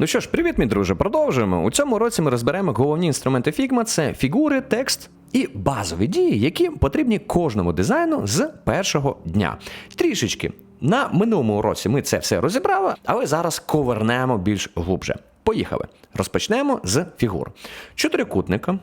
Ну що ж, привіт, мій друже, продовжуємо. У цьому році ми розберемо головні інструменти Figma – це фігури, текст і базові дії, які потрібні кожному дизайну з першого дня. Трішечки. На минулому році ми це все розібрали, але зараз ковернемо більш глубже. Поїхали. Розпочнемо з фігур. Чотирикутника.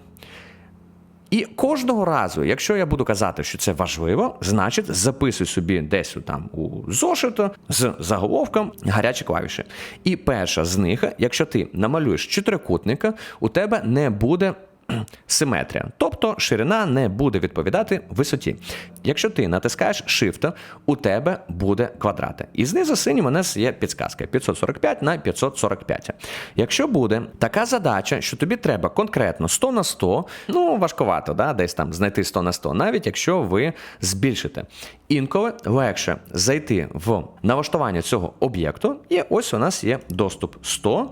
І кожного разу, якщо я буду казати, що це важливо, значить записуй собі десь там у зошито з заголовком гарячі клавіші. І перша з них, якщо ти намалюєш чотирикутника, у тебе не буде симетрія, тобто ширина не буде відповідати висоті. Якщо ти натискаєш Shift, у тебе буде квадрати. І знизу синім у нас є підсказка 545 на 545. Якщо буде така задача, що тобі треба конкретно 100 на 100, ну важковато, да? десь там знайти 100 на 100, навіть якщо ви збільшите. Інколи легше зайти в налаштування цього об'єкту, і ось у нас є доступ 100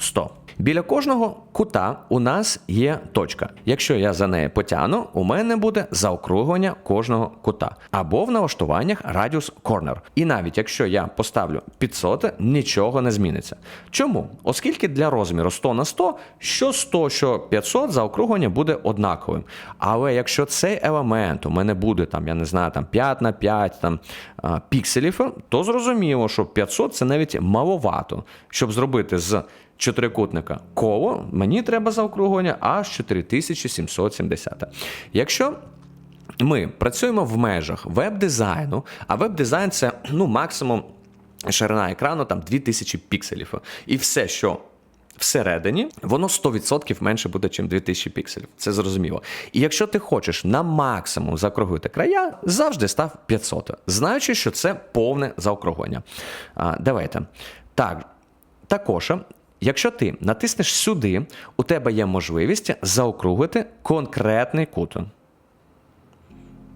100. Біля кожного кута у нас є точка. Якщо я за неї потягну, у мене буде заокруглення кожного кута. Або в налаштуваннях радіус corner. І навіть якщо я поставлю 500, нічого не зміниться. Чому? Оскільки для розміру 100 на 100, що 100, що 500, заокруглення буде однаковим. Але якщо цей елемент у мене буде там, я не знаю, там 5 на 5 там, пікселів, то зрозуміло, що 500 це навіть маловато, щоб зробити з чотирикутника коло, мені треба заокруглення аж 4770. Якщо ми працюємо в межах веб-дизайну, а веб-дизайн це ну, максимум ширина екрану там 2000 пікселів. І все, що всередині, воно 100% менше буде, ніж 2000 пікселів. Це зрозуміло. І якщо ти хочеш на максимум заокруглити края, завжди став 500, знаючи, що це повне заокруглення. А, давайте. Так, також. Якщо ти натиснеш сюди, у тебе є можливість заокруглити конкретний кут.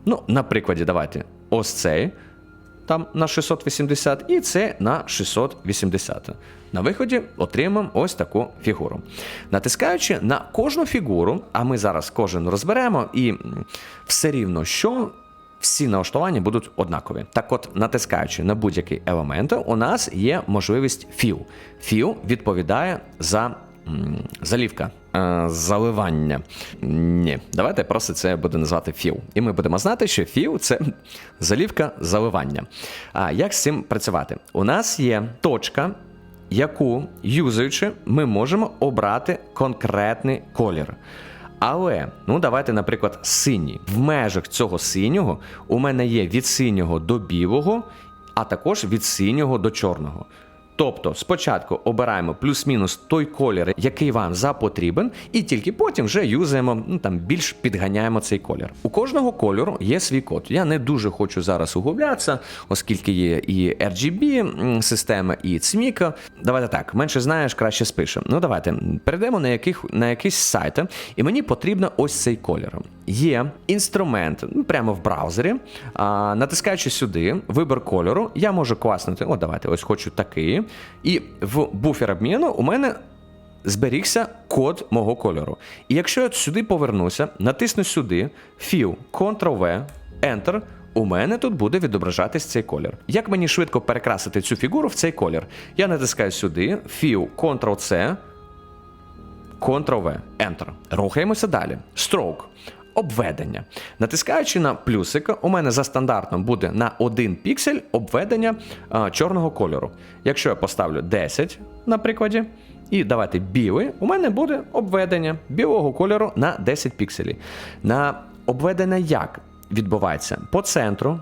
Ну, на прикладі, давайте. Ось цей там на 680, і це на 680. На виході отримаємо ось таку фігуру. Натискаючи на кожну фігуру, а ми зараз кожен розберемо, і все рівно, що всі налаштування будуть однакові. Так от, натискаючи на будь-який елемент, у нас є можливість філ. Філ відповідає за залівка. е, Заливання. Ні, давайте просто це буде назвати філ. І ми будемо знати, що філ це залівка заливання. А як з цим працювати? У нас є точка, яку юзаючи, ми можемо обрати конкретний колір. Але, ну давайте, наприклад, синій. В межах цього синього у мене є від синього до білого, а також від синього до чорного. Тобто спочатку обираємо плюс-мінус той колір, який вам запотрібен, і тільки потім вже юзаємо, ну там більш підганяємо цей колір. У кожного кольору є свій код. Я не дуже хочу зараз углублятися, оскільки є і RGB система, і CMYK. Давайте так, менше знаєш, краще спишемо. Ну давайте перейдемо на яких на якийсь сайт, і мені потрібно ось цей колір. Є інструмент ну, прямо в браузері. А, натискаючи сюди, вибір кольору, я можу класнути. О, давайте, ось хочу такий. І в буфер обміну у мене зберігся код мого кольору. І якщо я сюди повернуся, натисну сюди, Fill, Ctrl-V, Enter. У мене тут буде відображатись цей колір. Як мені швидко перекрасити цю фігуру в цей колір? Я натискаю сюди, Fill, Ctrl-C, Ctrl-V, Enter. Рухаємося далі. Stroke. Обведення. Натискаючи на плюсик, у мене за стандартом буде на 1 піксель обведення а, чорного кольору. Якщо я поставлю 10, на прикладі, і давайте білий, у мене буде обведення білого кольору на 10 пікселів. На обведення як відбувається? По центру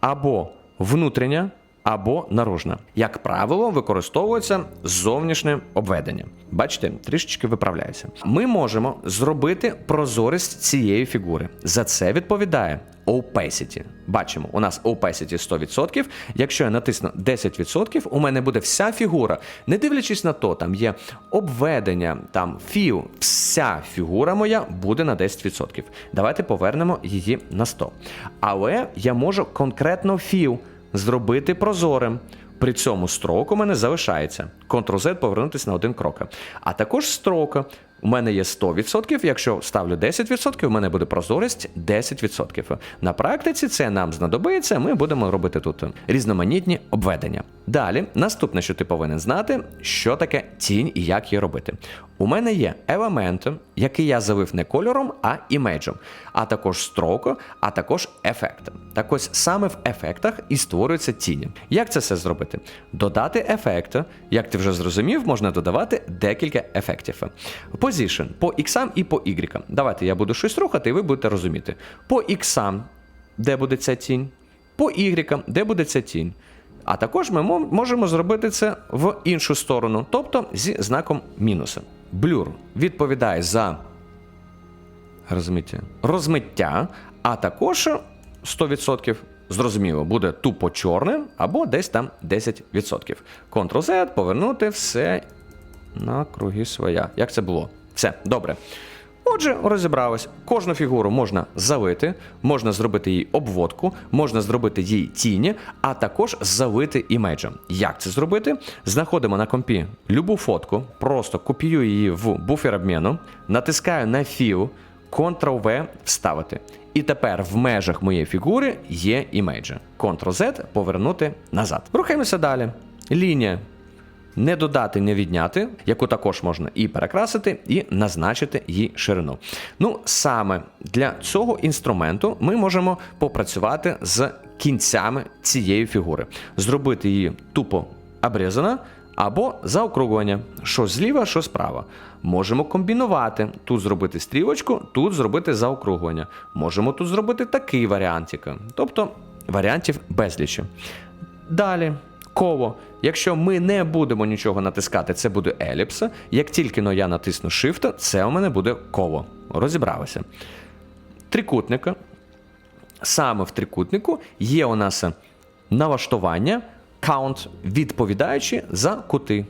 або внутрішня, або наружна. Як правило, використовується зовнішнє обведення. Бачите, трішечки виправляюся. Ми можемо зробити прозорість цієї фігури. За це відповідає opacity. Бачимо, у нас opacity 100%. Якщо я натисну 10%, у мене буде вся фігура. Не дивлячись на то, там є обведення, там філ, вся фігура моя буде на 10%. Давайте повернемо її на 100. Але я можу конкретно філ зробити прозорим. При цьому строк у мене залишається. Ctrl-Z повернутися на один крок. А також строка У мене є 100%, якщо ставлю 10%, у мене буде прозорість 10%. На практиці це нам знадобиться, ми будемо робити тут різноманітні обведення. Далі, наступне, що ти повинен знати, що таке тінь і як її робити. У мене є елемент, який я завив не кольором, а імейджем, а також строку, а також ефект. Так ось саме в ефектах і створюються тіні. Як це все зробити? Додати ефект, як ти вже зрозумів, можна додавати декілька ефектів. Position по X і по Y. Давайте я буду щось рухати, і ви будете розуміти. По X, де буде ця тінь, по Y, де буде ця тінь. А також ми можемо зробити це в іншу сторону, тобто зі знаком мінуса. Блюр відповідає за розмиття, розмиття, а також 100% зрозуміло, буде тупо чорним або десь там 10%. Ctrl-Z, повернути все на круги своя. Як це було? Все, добре. Отже, розібрались. Кожну фігуру можна залити, можна зробити їй обводку, можна зробити їй тіні, а також залити імейджем. Як це зробити? Знаходимо на компі любу фотку, просто копіюю її в буфер обміну, натискаю на філ, Ctrl-V вставити. І тепер в межах моєї фігури є імейджі. Ctrl-Z повернути назад. Рухаємося далі. Лінія не додати, не відняти, яку також можна і перекрасити, і назначити її ширину. Ну, саме для цього інструменту ми можемо попрацювати з кінцями цієї фігури, зробити її тупо обрізана. Або заокруглення, що зліва, що справа. Можемо комбінувати. Тут зробити стрілочку, тут зробити заокруглення. Можемо тут зробити такий варіантик. Тобто варіантів безлічі. Далі, коло. Якщо ми не будемо нічого натискати, це буде еліпс. Як тільки но я натисну Shift, це у мене буде коло. Розібралося. Трикутника. Саме в трикутнику є у нас налаштування, count, відповідаючи за кути.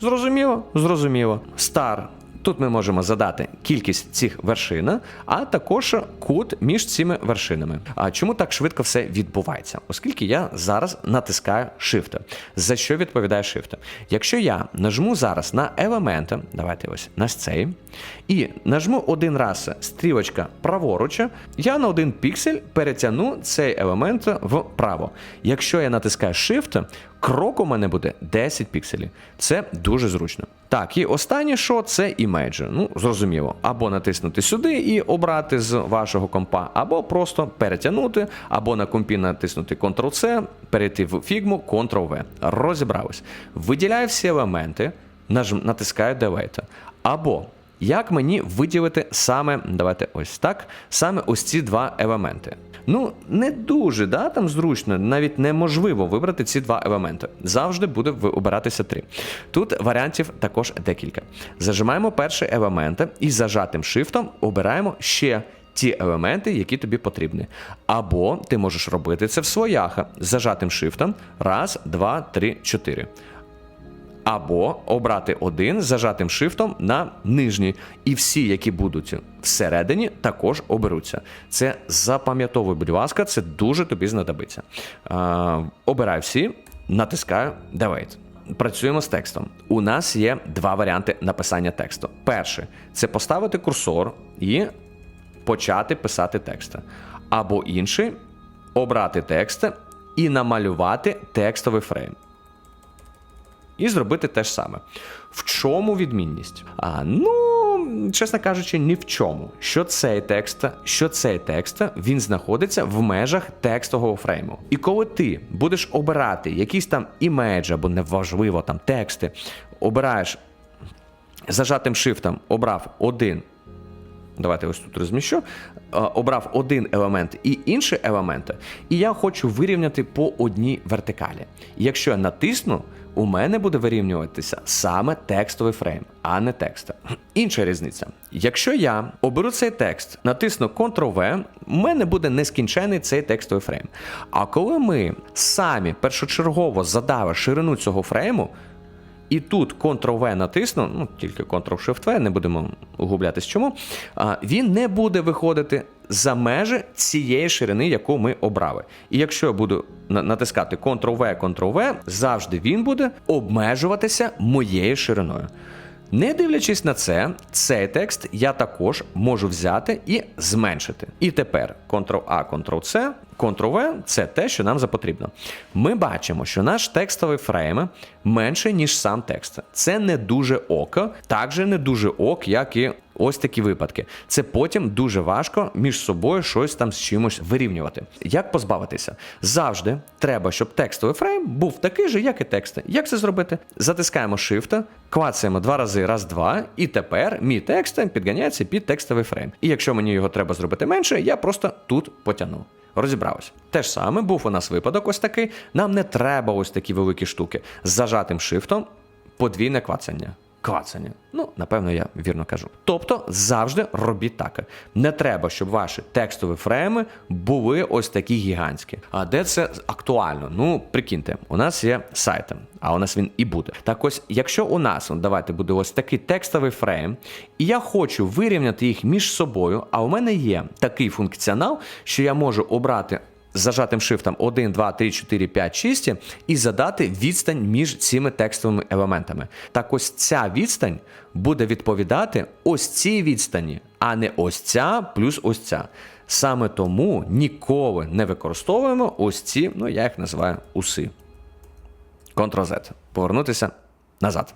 Зрозуміло? Зрозуміло. Star. Тут ми можемо задати кількість цих вершин, а також кут між цими вершинами. А чому так швидко все відбувається? Оскільки я зараз натискаю Shift. За що відповідає Shift? Якщо я нажму зараз на елементи, давайте ось на цей, і нажму один раз стрілочка праворуч, я на один піксель перетягну цей елемент вправо. Якщо я натискаю Shift, крок у мене буде 10 пікселів. Це дуже зручно. Так, і останнє, що це імейджі. Ну, зрозуміло, або натиснути сюди і обрати з вашого компа, або просто перетягнути, або на компі натиснути Ctrl-C, перейти в фігму, Ctrl-V. Розібрались. Виділяю всі елементи, натискаю Delete. Або як мені виділити саме, давайте ось так, саме ось ці два елементи. Ну, не дуже да, там зручно, навіть неможливо вибрати ці два елементи. Завжди буде обиратися три. Тут варіантів також декілька. Зажимаємо перший елемент і зажатим шифтом обираємо ще ті елементи, які тобі потрібні. Або ти можеш робити це в своях з зажатим шифтом. Раз, два, три, чотири. Або обрати один зажатим шифтом на нижній. І всі, які будуть всередині, також оберуться. Це запам'ятовуй, будь ласка, це дуже тобі знадобиться. А, обираю всі, натискаю Delete. Працюємо з текстом. У нас є два варіанти написання тексту. Перший це поставити курсор і почати писати текст. Або інший обрати текст і намалювати текстовий фрейм і зробити те ж саме. В чому відмінність? А, ну, чесно кажучи, ні в чому. Що цей текст, що цей текст він знаходиться в межах текстового фрейму. І коли ти будеш обирати якісь там імеджі або неважливо там тексти, обираєш зажатим шифтом, обрав один. Давайте ось тут розміщу. Е, Обрав один елемент і інші елементи, і я хочу вирівняти по одній вертикалі. Якщо я натисну, у мене буде вирівнюватися саме текстовий фрейм, а не текст. Інша різниця. Якщо я оберу цей текст, натисну Ctrl-V, у мене буде нескінчений цей текстовий фрейм. А коли ми самі першочергово задали ширину цього фрейму, і тут Ctrl-V натисну, ну тільки Ctrl-Shift-V, не будемо углублятись чому. Він не буде виходити за межі цієї ширини, яку ми обрали. І якщо я буду натискати Ctrl-V, Ctrl-V, завжди він буде обмежуватися моєю шириною. Не дивлячись на це, цей текст я також можу взяти і зменшити. І тепер Ctrl-A, Ctrl-C, Ctrl-V – це те, що нам запотрібно. Ми бачимо, що наш текстовий фрейм менше, ніж сам текст. Це не дуже ок, також не дуже ок, як і ось такі випадки. Це потім дуже важко між собою щось там з чимось вирівнювати. Як позбавитися? Завжди треба, щоб текстовий фрейм був такий же, як і тексти. Як це зробити? Затискаємо Shift, клацаємо два рази, раз, два, і тепер мій текст підганяється під текстовий фрейм. І якщо мені його треба зробити менше, я просто тут потягну. Розібралось. Те ж саме був у нас випадок ось такий. Нам не треба ось такі великі штуки. З зажатим шифтом подвійне клацання. Клацання. Ну, напевно, я вірно кажу. Тобто завжди робіть так. Не треба, щоб ваші текстові фрейми були ось такі гігантські. А де це актуально? Ну, прикиньте, у нас є сайт, а у нас він і буде. Так ось, якщо у нас, давайте буде ось такий текстовий фрейм, і я хочу вирівняти їх між собою, а у мене є такий функціонал, що я можу обрати зажатим шифтом 1, 2, 3, 4, 5, 6 і задати відстань між цими текстовими елементами. Так ось ця відстань буде відповідати ось цій відстані, а не ось ця плюс ось ця. Саме тому ніколи не використовуємо ось ці, ну я їх називаю уси. Ctrl-Z. Повернутися назад.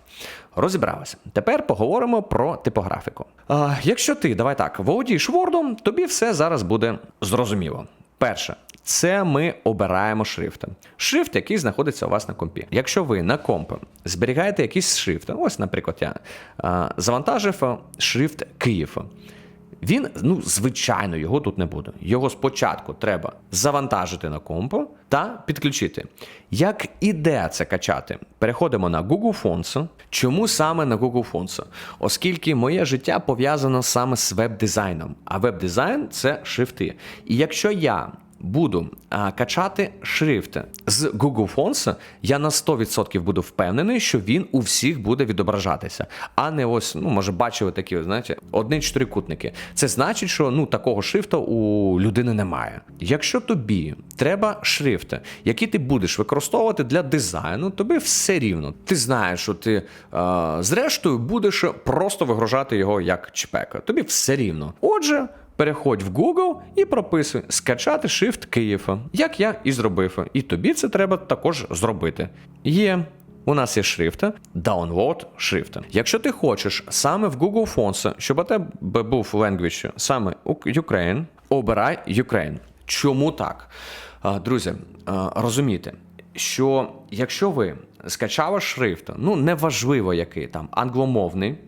Розібралися. Тепер поговоримо про типографіку. А, якщо ти, давай так, володієш Word, тобі все зараз буде зрозуміло. Перше, це ми обираємо шрифти. Шрифт, який знаходиться у вас на компі. Якщо ви на комп зберігаєте якийсь шрифт, ось, наприклад, я завантажив шрифт Київ. Він, ну, звичайно, його тут не буде. Його спочатку треба завантажити на компо та підключити. Як іде це качати? Переходимо на Google Fonts. Чому саме на Google Fonts? Оскільки моє життя пов'язано саме з веб-дизайном, а веб-дизайн це шрифти. І якщо я буду а, качати шрифт з Google Fonts, я на 100% буду впевнений, що він у всіх буде відображатися. А не ось, ну, може, бачили такі, знаєте, одні чотирикутники. Це значить, що ну, такого шрифту у людини немає. Якщо тобі треба шрифт, який ти будеш використовувати для дизайну, тобі все рівно. Ти знаєш, що ти а, зрештою будеш просто вигружати його як чпека. Тобі все рівно. Отже. Переходь в Google і прописуй скачати Shift Києва, як я і зробив. І тобі це треба також зробити. Є. У нас є шрифт, download шрифт. Якщо ти хочеш саме в Google Fonts, щоб у тебе був language саме Ukraine, обирай Ukraine. Чому так? Друзі, розумійте, що якщо ви скачали шрифт, ну неважливо який там англомовний.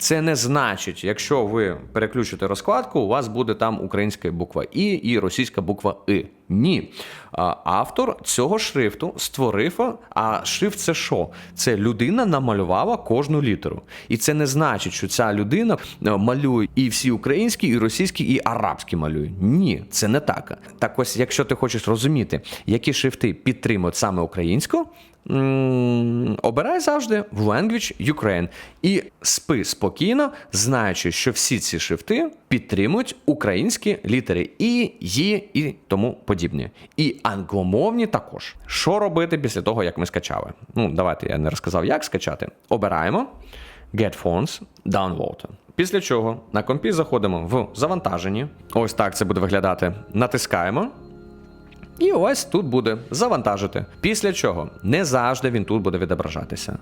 Це не значить, якщо ви переключите розкладку, у вас буде там українська буква І і російська буква И. Ні. Автор цього шрифту створив. А шрифт це що? Це людина намалювала кожну літеру. І це не значить, що ця людина е, малює і всі українські, і російські, і арабські малює. Ні, це не так. Так ось, якщо ти хочеш розуміти, які шрифти підтримують саме українську. Обирай завжди в Language Ukraine і спи спокійно, знаючи, що всі ці шрифти підтримують українські літери І, Ї і тому подібні. І англомовні також. Що робити після того, як ми скачали? Ну, давайте я не розказав, як скачати. Обираємо Get Fonts, Download. Після чого на компі заходимо в завантажені. Ось так це буде виглядати. Натискаємо. І ось тут буде завантажити. Після чого не завжди він тут буде відображатися.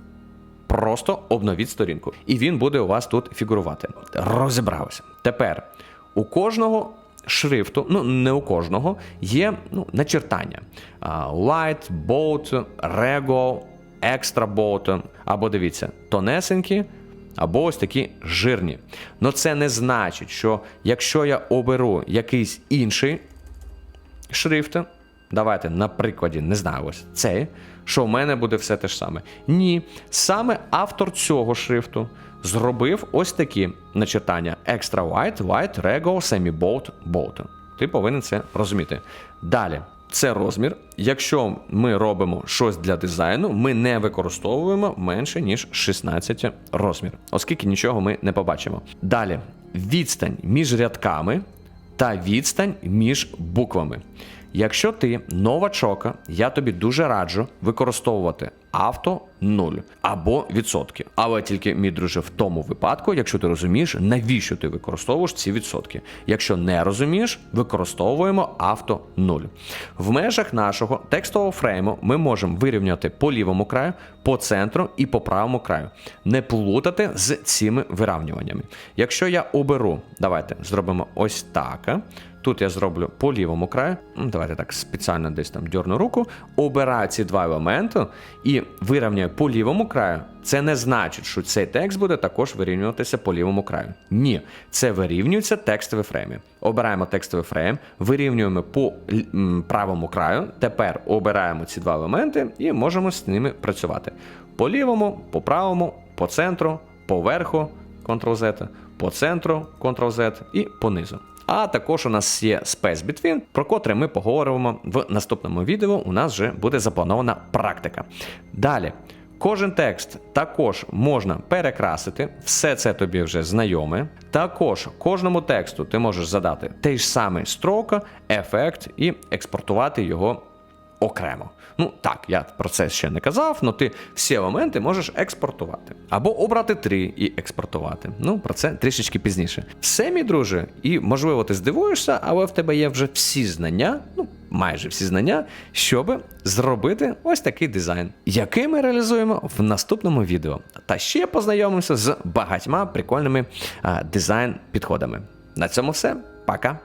Просто обновіть сторінку. І він буде у вас тут фігурувати. Розібралося. Тепер у кожного шрифту, ну не у кожного, є ну, начертання. Light, Bold, Rego, Extra Bold. Або дивіться, тонесенькі. Або ось такі жирні. Но це не значить, що якщо я оберу якийсь інший шрифт, Давайте, на прикладі, не знаю, ось цей, що в мене буде все те ж саме. Ні, саме автор цього шрифту зробив ось такі начертання: Extra White, White, Rego, Semi-Bold, Bold. Ти повинен це розуміти. Далі, це розмір. Якщо ми робимо щось для дизайну, ми не використовуємо менше, ніж 16 розмір, оскільки нічого ми не побачимо. Далі, відстань між рядками та відстань між буквами. Якщо ти новачок, я тобі дуже раджу використовувати авто 0 або відсотки. Але тільки, мій друже, в тому випадку, якщо ти розумієш, навіщо ти використовуєш ці відсотки. Якщо не розумієш, використовуємо авто 0. В межах нашого текстового фрейму ми можемо вирівняти по лівому краю, по центру і по правому краю. Не плутати з цими вирівнюваннями. Якщо я оберу, давайте зробимо ось так. Тут я зроблю по лівому краю. Давайте так спеціально десь там дьорну руку. Обираю ці два елементи і вирівняю по лівому краю. Це не значить, що цей текст буде також вирівнюватися по лівому краю. Ні, це вирівнюється текстові фрейми. Обираємо текстовий фрейм, вирівнюємо по правому краю. Тепер обираємо ці два елементи і можемо з ними працювати. По лівому, по правому, по центру, по верху, Ctrl-Z, по центру, Ctrl-Z і по низу. А також у нас є Space Between, про котре ми поговоримо в наступному відео. У нас вже буде запланована практика. Далі. Кожен текст також можна перекрасити, все це тобі вже знайоме. Також кожному тексту ти можеш задати той ж самий строка, ефект і експортувати його окремо. Ну так, я про це ще не казав, але ти всі елементи можеш експортувати. Або обрати три і експортувати. Ну, про це трішечки пізніше. Все, мій друже, і можливо ти здивуєшся, але в тебе є вже всі знання, ну майже всі знання, щоб зробити ось такий дизайн, який ми реалізуємо в наступному відео. Та ще познайомимося з багатьма прикольними дизайн-підходами. На цьому все. Пока.